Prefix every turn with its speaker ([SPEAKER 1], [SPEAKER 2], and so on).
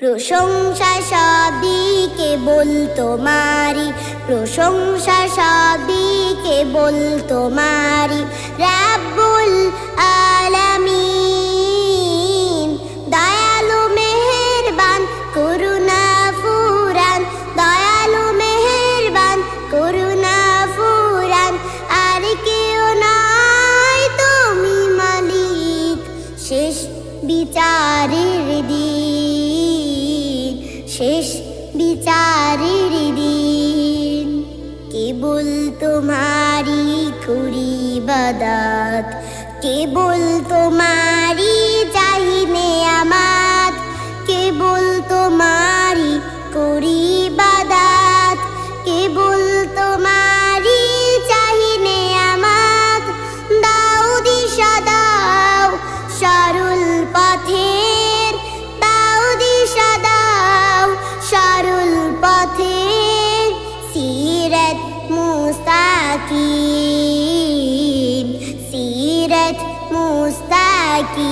[SPEAKER 1] প্রশংসা সবিকে বলতো মারি প্রশংসা সবিকে বলতো মারি রাব্বুল আলামিন। দয়ালু মেহেরবান, করুণা ফুরান। দয়ালু মেহেরবান, করুণা ফুরান। আর কেউ তুমি মালিক, শেষ বিচারের দিন। শেষ বিচারের দিন। কেবল তোমারি করি বাদাত কেবল তোমারি সিরত মুস্তাকিম সিরত মুস্তাকিম।